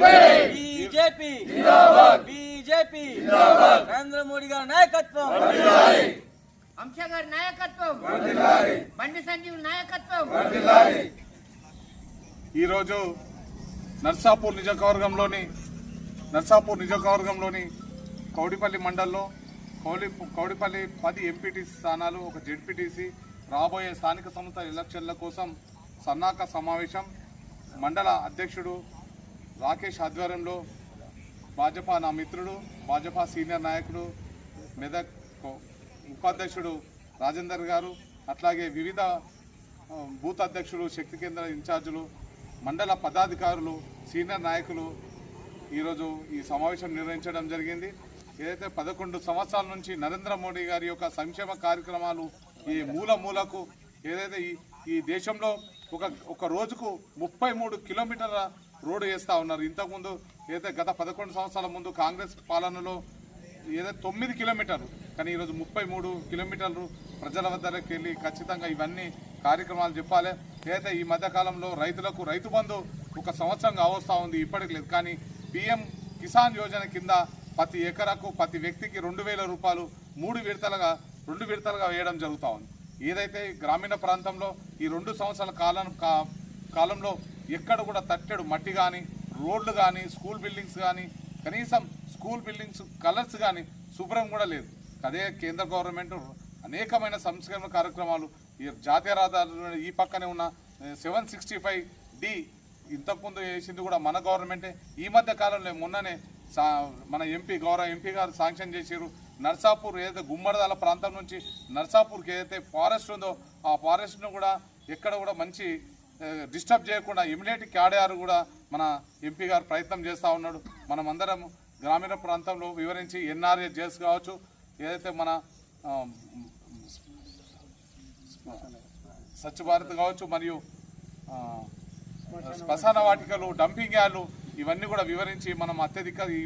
BJP. BJP. Narendra Modi గారి నాయకత్వం. అంశ గారి నాయకత్వం. బండి సంజీవ్ నాయకత్వం. ఈరోజు నర్సాపూర్ నియోజకవర్గంలోని నర్సాపూర్ నియోజకవర్గంలోని కౌడిపల్లి మండల్లో కౌలి కౌడిపల్లి పది ఎంపీటీసీ స్థానాలు ఒక జెడ్పీటీసీ రాబోయే స్థానిక సంస్థల ఎలక్షన్ల కోసం సన్నాహక సమావేశం మండల అధ్యక్షుడు రాకేష్ ఆధ్వర్యంలో భాజపా నా మిత్రుడు భాజపా సీనియర్ నాయకుడు మెదక్ ఉపాధ్యక్షుడు రాజేందర్ గారు అట్లాగే వివిధ బూత్ అధ్యక్షులు శక్తి కేంద్ర ఇన్ఛార్జీలు మండల పదాధికారులు సీనియర్ నాయకులు ఈరోజు ఈ సమావేశం నిర్వహించడం జరిగింది. ఏదైతే పదకొండు సంవత్సరాల నుంచి నరేంద్ర మోడీ గారి యొక్క సంక్షేమ కార్యక్రమాలు ఈ మూల మూలకు ఏదైతే ఈ ఈ దేశంలో ఒక ఒక రోజుకు ముప్పై మూడు కిలోమీటర్ల రోడ్డు వేస్తూ ఉన్నారు. ఇంతకుముందు ఏదైతే గత పదకొండు సంవత్సరాల ముందు కాంగ్రెస్ పాలనలో ఏదో తొమ్మిది కిలోమీటర్లు కానీ ఈరోజు ముప్పై మూడు కిలోమీటర్లు ప్రజల వద్దకు వెళ్ళి ఖచ్చితంగా ఇవన్నీ కార్యక్రమాలు చెప్పాలి. ఏదైతే ఈ మధ్యకాలంలో రైతులకు రైతు బంధు ఒక సంవత్సరం కావస్తూ ఉంది ఇప్పటికి లేదు. కానీ పిఎం కిసాన్ యోజన కింద ప్రతి ఎకరాకు ప్రతి వ్యక్తికి రెండు వేల రూపాయలు మూడు విడతలుగా రెండు విడతలుగా వేయడం జరుగుతూ ఉంది. ఏదైతే గ్రామీణ ప్రాంతంలో ఈ రెండు సంవత్సరాల కాలం కా- కాలంలో ఎక్కడ కూడా తట్టెడు మట్టి కానీ రోడ్లు కానీ స్కూల్ బిల్డింగ్స్ కానీ కనీసం స్కూల్ బిల్డింగ్స్ కలర్స్ కానీ శుభ్రం కూడా లేదు. అదే కేంద్ర గవర్నమెంట్ అనేకమైన సంస్కరణ కార్యక్రమాలు ఈ జాతీయ రహదారులు ఈ పక్కనే ఉన్న సెవెన్ సిక్స్టీ ఫైవ్ డి ఇంతకుముందు వేసింది కూడా మన గవర్నమెంటే. ఈ మధ్య కాలంలో మొన్ననే సా మన ఎంపీ గౌరవ ఎంపీ గారు శాంక్షన్ చేశారు నర్సాపూర్ ఏదైతే గుమ్మడిదాల ప్రాంతం నుంచి నర్సాపూర్కి ఏదైతే ఫారెస్ట్ ఉందో ఆ ఫారెస్ట్ను కూడా ఎక్కడ కూడా మంచి డిస్టర్బ్ చేయకుండా ఇమీడియట్ క్యాడర్ కూడా మన ఎంపీ గారు ప్రయత్నం చేస్తూ ఉన్నాడు. మనం అందరం గ్రామీణ ప్రాంతంలో వివరించి ఎన్ఆర్ఏ జేస్ కావచ్చు ఏదైతే మన స్వచ్ఛ భారత్ కావచ్చు మరియు శ్మశాన వాటికలు డంపింగ్ యార్డ్లు ఇవన్నీ కూడా వివరించి మనం అత్యధిక ఈ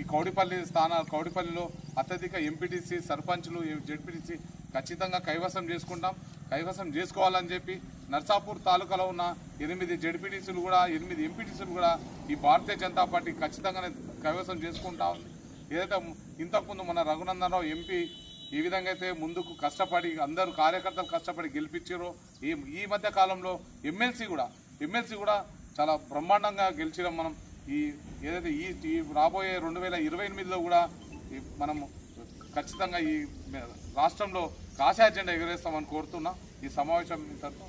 ఈ కౌడిపల్లి స్థానాలు కౌడిపల్లిలో అత్యధిక ఎంపీటీసీ సర్పంచ్లు జెడ్పీటీసీ ఖచ్చితంగా కైవసం చేసుకుంటాం. కైవసం చేసుకోవాలని చెప్పి నర్సాపూర్ తాలూకాలో ఉన్న ఎనిమిది జడ్పీటీసీలు కూడా ఎనిమిది ఎంపీటీసీలు కూడా ఈ భారతీయ జనతా పార్టీ ఖచ్చితంగానే కైవసం చేసుకుంటా ఉంది. ఏదైతే ఇంతకుముందు మన రఘునందనరావు ఎంపీ ఈ విధంగా అయితే ముందుకు కష్టపడి అందరూ కార్యకర్తలు కష్టపడి గెలిపించారో ఈ ఈ మధ్య కాలంలో ఎమ్మెల్సీ కూడా ఎమ్మెల్సీ కూడా చాలా బ్రహ్మాండంగా గెలిచినాం మనం. ఈ ఏదైతే ఈ ఈ రాబోయే రెండు వేల ఇరవై ఎనిమిదిలో కూడా ఈ మనం ఖచ్చితంగా ఈ రాష్ట్రంలో కాషాయ జెండా ఎగరేస్తామని కోరుతున్నా. ఈ సమావేశం ఇంతటితో